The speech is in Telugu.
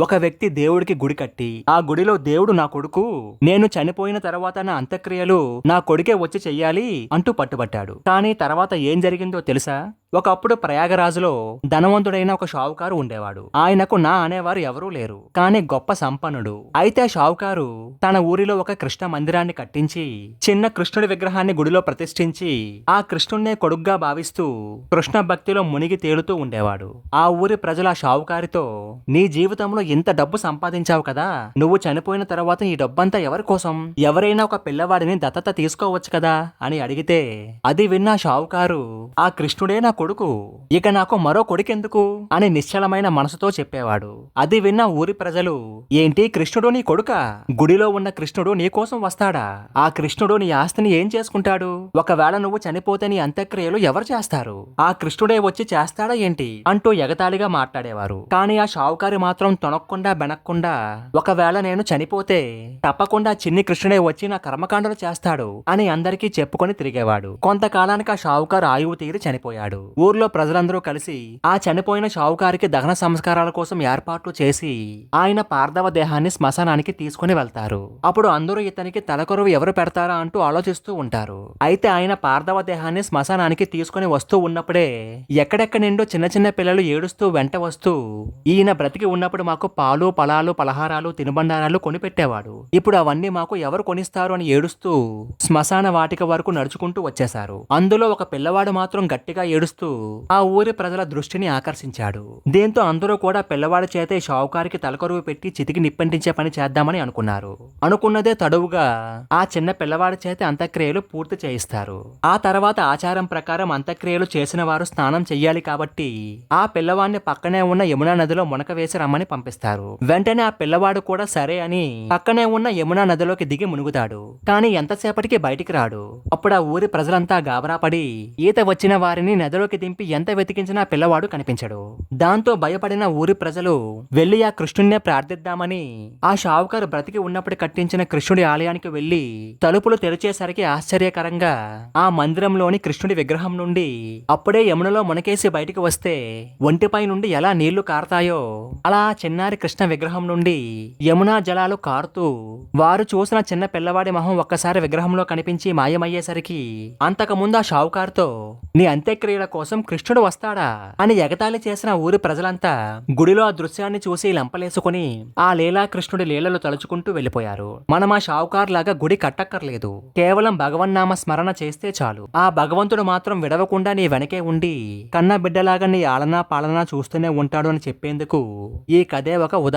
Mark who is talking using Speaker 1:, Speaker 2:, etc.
Speaker 1: ఒక వ్యక్తి దేవుడికి గుడి కట్టి ఆ గుడిలో దేవుడు నా కొడుకు నేను చనిపోయిన తర్వాత నా అంత్యక్రియలు నా కొడుకే వచ్చి చెయ్యాలి అంటూ పట్టుబట్టాడు. కానీ తర్వాత ఏం జరిగిందో తెలుసా? ఒకప్పుడు ప్రయాగరాజులో ధనవంతుడైన ఒక షావుకారు ఉండేవాడు. ఆయనకు నా అనేవారు ఎవరూ లేరు కానీ గొప్ప సంపన్నుడు. అయితే ఆ షావుకారు తన ఊరిలో ఒక కృష్ణ మందిరాన్ని కట్టించి చిన్న కృష్ణుడి విగ్రహాన్ని గుడిలో ప్రతిష్ఠించి ఆ కృష్ణుణ్ణే కొడుగ్గా భావిస్తూ కృష్ణ భక్తిలో మునిగి తేలుతూ ఉండేవాడు. ఆ ఊరి ప్రజలు ఆ షావుకారితో నీ జీవితంలో ఇంత డబ్బు సంపాదించావు కదా నువ్వు చనిపోయిన తర్వాత ఈ డబ్బంతా ఎవరి కోసం? ఎవరైనా ఒక పిల్లవాడిని దత్తత తీసుకోవచ్చు కదా? అని అడిగితే అది విన్న షావుకారు ఆ కృష్ణుడే నా కొడుకు. ఇక నాకు మరో కొడుకెందుకు? అని నిశ్చలమైన మనసుతో చెప్పేవాడు. అది విన్న ఊరి ప్రజలు ఏంటి కృష్ణుడు నీ కొడుక? గుడిలో ఉన్న కృష్ణుడు నీ కోసం వస్తాడా? ఆ కృష్ణుడు నీ ఆస్తిని ఏం చేసుకుంటాడు? ఒకవేళ నువ్వు చనిపోతే నీ అంత్యక్రియలు ఎవరు చేస్తారు? ఆ కృష్ణుడే వచ్చి చేస్తాడా ఏంటి? అంటూ ఎగతాళిగా మాట్లాడేవారు. కానీ ఆ షావుకారి మాత్రం తొనక్కుండా బెనక్కుండా ఒకవేళ నేను చనిపోతే తప్పకుండా చిన్ని కృష్ణుడే వచ్చి నా కర్మకాండలు చేస్తాడు అని అందరికీ చెప్పుకొని తిరిగేవాడు. కొంతకాలానికి ఆ షావుకారు ఆయువు తీరి చనిపోయాడు. ఊర్లో ప్రజలందరూ కలిసి ఆ చనిపోయిన షావుకారికి దహన సంస్కారాల కోసం ఏర్పాట్లు చేసి ఆయన పార్థవ దేహాన్ని శ్మశానానికి తీసుకుని వెళ్తారు. అప్పుడు అందరూ ఇతనికి తలకొరువు ఎవరు పెడతారా అంటూ ఆలోచిస్తూ ఉంటారు. అయితే ఆయన పార్థవ దేహాన్ని శ్మశానానికి తీసుకుని వస్తూ ఉన్నప్పుడే ఎక్కడెక్క నిండో చిన్న చిన్న పిల్లలు ఏడుస్తూ వెంట వస్తూ ఈయన బ్రతికి ఉన్నప్పుడు మాకు పాలు పలాలు పలహారాలు తినుబండారాలు కొనిపెట్టేవాడు. ఇప్పుడు అవన్నీ మాకు ఎవరు కొనిస్తారు అని ఏడుస్తూ శ్మశాన వాటిక వరకు నడుచుకుంటూ వచ్చేశారు. అందులో ఒక పిల్లవాడు మాత్రం గట్టిగా ఏడుస్తూ ఆ ఊరి ప్రజల దృష్టిని ఆకర్షించాడు. దీంతో అందరూ కూడా పిల్లవాడి చేతే షావుకారికి తలకరువు పెట్టి చితికి నిప్పంటించే పని చేద్దామని అనుకున్నారు. అనుకున్నదే తడువుగా ఆ చిన్న పిల్లవాడి చేత అంత్యక్రియలు పూర్తి చేయిస్తారు. ఆ తర్వాత ఆచారం ప్రకారం అంత్యక్రియలు చేసిన వారు స్నానం చెయ్యాలి కాబట్టి ఆ పిల్లవాడిని పక్కనే ఉన్న యమునా నదిలో మునక వేసి రమ్మని పంపిస్తారు. వెంటనే ఆ పిల్లవాడు కూడా సరే అని పక్కనే ఉన్న యమునా నదిలోకి దిగి మునుగుతాడు. కానీ ఎంతసేపటికి బయటికి రాడు. అప్పుడు ఆ ఊరి ప్రజలంతా గాబరాపడి ఈత వచ్చిన వారిని నదిలోకి దింపి ఎంత వెతికించినా పిల్లవాడు కనిపించడు. దాంతో భయపడిన ఊరి ప్రజలు వెళ్ళి ఆ కృష్ణుణ్ణే ప్రార్థిద్దామని ఆ షావుకారు బ్రతికి ఉన్నప్పుడు కట్టించిన కృష్ణుడి ఆలయానికి వెళ్ళి తలుపులు తెరిచేసరికి ఆశ్చర్యకరంగా ఆ మందిరంలోని కృష్ణుడి విగ్రహం నుండి అప్పుడే యమునలో మునకేసి బయటికి వస్తే ఒంటిపై నుండి ఎలా నీళ్ళు కారతాయో అలా చిన్నారి కృష్ణ విగ్రహం నుండి యమునా జలాలు కారుతూ వారు చూసిన చిన్న పిల్లవాడి మొహం ఒక్కసారి విగ్రహంలో కనిపించి మాయమయ్యేసరికి అంతకుముందు ఆ షావుకారుతో నీ అంత్యక్రియల కోసం కృష్ణుడు వస్తాడా? అని ఎగతాళి చేసిన ఊరి ప్రజలంతా గుడిలో ఆ దృశ్యాన్ని చూసి లంపలేసుకుని ఆ లీలా కృష్ణుడి లీలలు తలుచుకుంటూ వెళ్ళిపోయారు. మనం ఆ షావుకార్ లాగా గుడి కట్టక్కర్లేదు. కేవలం భగవన్నామ స్మరణ చేస్తే చాలు. ఆ భగవంతుడు మాత్రం విడవకుండా నీ వెనకే ఉండి కన్న బిడ్డలాగా నీ ఆలనా పాలనా చూస్తూనే ఉంటాడు అని చెప్పేందుకు ఈ కథే ఒక ఉదాహరణ.